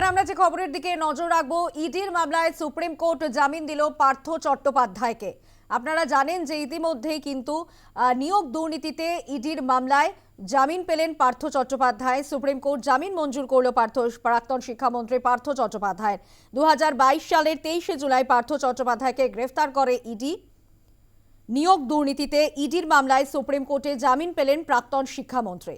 এবার আমরা যে খবরের দিকে নজর রাখব, ইডির মামলায় সুপ্রিম কোর্ট জামিন দিল পার্থ চট্টোপাধ্যায়কে। আপনারা জানেন যে ইতিমধ্যেই কিন্তু নিয়োগ দুর্নীতিতে ইডির মামলায় জামিন পেলেন পার্থ চট্টোপাধ্যায়। সুপ্রিম কোর্ট জামিন মঞ্জুর করল পার্থ, প্রাক্তন শিক্ষামন্ত্রী পার্থ চট্টোপাধ্যায়ের দু হাজার বাইশ সালের তেইশে জুলাই পার্থ চট্টোপাধ্যায়কে গ্রেফতার করে ইডি। নিয়োগ দুর্নীতিতে ইডির মামলায় সুপ্রিম কোর্টে জামিন পেলেন প্রাক্তন শিক্ষামন্ত্রী।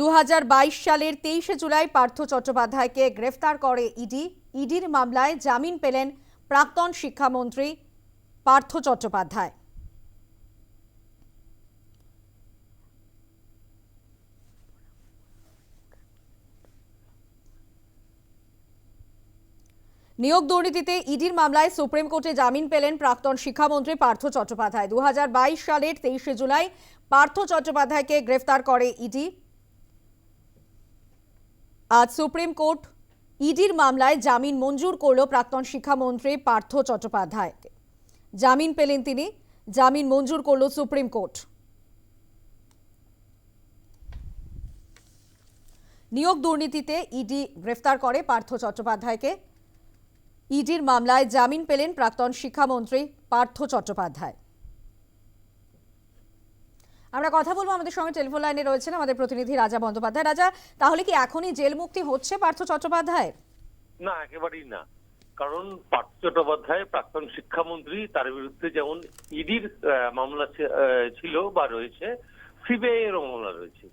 দু হাজার বাইশ সালের তেইশে জুলাই পার্থ চট্টোপাধ্যায়কে গ্রেফতার করে ইডি। ইডির মামলায় জামিন পেলেন প্রাক্তন শিক্ষামন্ত্রী পার্থ চট্টোপাধ্যায়। নিয়োগ দুর্নীতিতে ইডির মামলায় সুপ্রিম কোর্টে জামিন পেলেন প্রাক্তন শিক্ষামন্ত্রী পার্থ চট্টোপাধ্যায়। দু হাজার বাইশ সালের তেইশে জুলাই পার্থ চট্টোপাধ্যায়কে গ্রেফতার করে ইডি। আজ সুপ্রিম কোর্ট ইডির মামলায় জামিন মঞ্জুর করল প্রাক্তন শিক্ষামন্ত্রী পার্থ চট্টোপাধ্যায়কে। জামিন পেলেন তিনি, জামিন মঞ্জুর করল সুপ্রিম কোর্ট। নিয়োগ দুর্নীতিতে ইডি গ্রেফতার করে পার্থ চট্টোপাধ্যায়কে। ইডির মামলায় জামিন পেলেন প্রাক্তন শিক্ষামন্ত্রী পার্থ চট্টোপাধ্যায়। আমরা কথা বলব আমাদের সঙ্গে টেলিফোন লাইনে রয়েছেন আমাদের প্রতিনিধি রাজা বন্দ্যোপাধ্যায়। রাজা, তাহলে কি এখনই জেল মুক্তি হচ্ছে পার্থ চট্টোপাধ্যায় না, একেবারেই না। কারণ পার্থ চট্টোপাধ্যায়, প্রাক্তন শিক্ষামন্ত্রী, তার বিরুদ্ধে যেমন ইডির মামলা ছিল বা রয়েছে সিবিআই এর মামলা রয়েছে।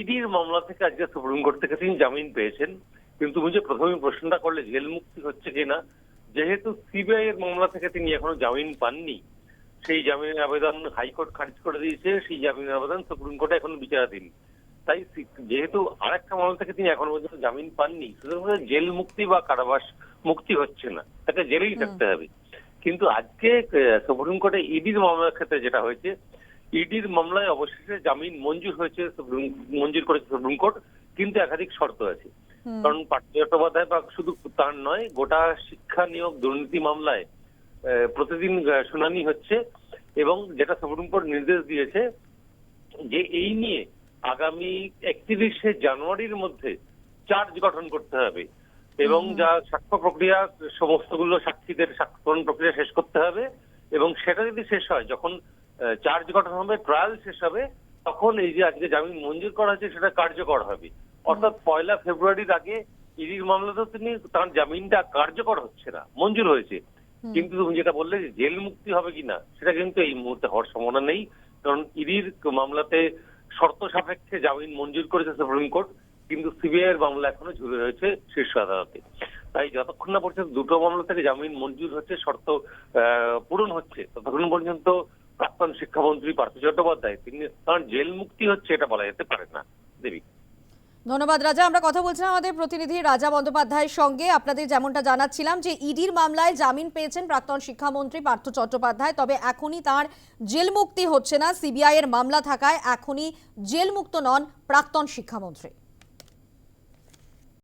ইডির মামলা থেকে আজকে সুপ্রিম কোর্ট থেকে তিনি জামিন পেয়েছেন। কিন্তু তুমি যে প্রথমে প্রশ্নটা করলে, জেল মুক্তি হচ্ছে কিনা, যেহেতু সিবিআই এর মামলা থেকে তিনি এখনও জামিন পাননি সেই জামিনের আবেদন হাইকোর্ট খারিজ করে দিয়েছে সেই জামিনের আবেদন সুপ্রিম কোর্টে এখন বিচারাধীন। তাই যেহেতু আরেকটা মামলা থেকে তিনি এখন পর্যন্ত জামিন পাননি সুতরাং জেল মুক্তি বা কারাবাস মুক্তি হচ্ছে না। তাকে জেলেই থাকতে হবে। কিন্তু আজকে সুপ্রিম কোর্টে ইডির মামলার ক্ষেত্রে যেটা হয়েছে ইডির মামলায় অবশেষে জামিন মঞ্জুর হয়েছে সুপ্রিম মঞ্জুর করেছে সুপ্রিম কোর্ট কিন্তু একাধিক শর্ত আছে। কারণ পার্থ চট্টোপাধ্যায় বা শুধু তার নয় গোটা শিক্ষা নিয়োগ দুর্নীতি মামলায় প্রতিদিন শুনানি হচ্ছে এবং যেটা সুপ্রিম কোর্ট নির্দেশ দিয়েছে যে এই নিয়ে আগামী একত্রিশে জানুয়ারির মধ্যে চার্জ গঠন করতে হবে এবং যা সাক্ষ্য প্রক্রিয়া সমস্তগুলো সাক্ষীদের সাক্ষ্যকরণ প্রক্রিয়া শেষ করতে হবে এবং সেটা যদি শেষ হয় যখন চার্জ গঠন হবে ট্রায়াল শেষ হবে তখন এই যে আজকে জামিন মঞ্জুর করা হয়েছে সেটা কার্যকর হবে। অর্থাৎ পয়লা ফেব্রুয়ারির আগে ইডির মামলাতেও তিনি তার জামিনটা কার্যকর হচ্ছে না মঞ্জুর হয়েছে। কিন্তু তুমি যেটা বললে যে জেল মুক্তি হবে কিনা, সেটা কিন্তু এই মুহূর্তে হওয়ার সম্ভাবনা নেই। কারণ ইডির মামলাতে শর্ত সাপেক্ষে জামিন মঞ্জুর করেছে সুপ্রিম কোর্ট, কিন্তু সিবিআই এর মামলা এখনও ঝুলে রয়েছে শীর্ষ আদালতে। তাই যতক্ষণ না পর্যন্ত দুটো মামলা থেকে জামিন মঞ্জুর হচ্ছে, শর্ত পূরণ হচ্ছে, ততক্ষণ পর্যন্ত প্রাক্তন শিক্ষামন্ত্রী পার্থ চট্টোপাধ্যায়, তিনি কারণ জেল মুক্তি হচ্ছে এটা বলা যেতে পারে না। দেবী। ধন্যবাদ, রাজা। আমরা কথা বলছিলাম আমাদের প্রতিনিধি রাজা বন্দ্যোপাধ্যায়ের সঙ্গে। আপনাদের যেমনটা জানাচ্ছিলাম যে, ইডির মামলায় জামিন পেয়েছেন প্রাক্তন শিক্ষামন্ত্রী পার্থ চট্টোপাধ্যায়। তবে এখনই তার জেল মুক্তি হচ্ছে না। সিবিআই এর মামলা থাকায় এখনই জেল মুক্ত নন প্রাক্তন শিক্ষামন্ত্রী।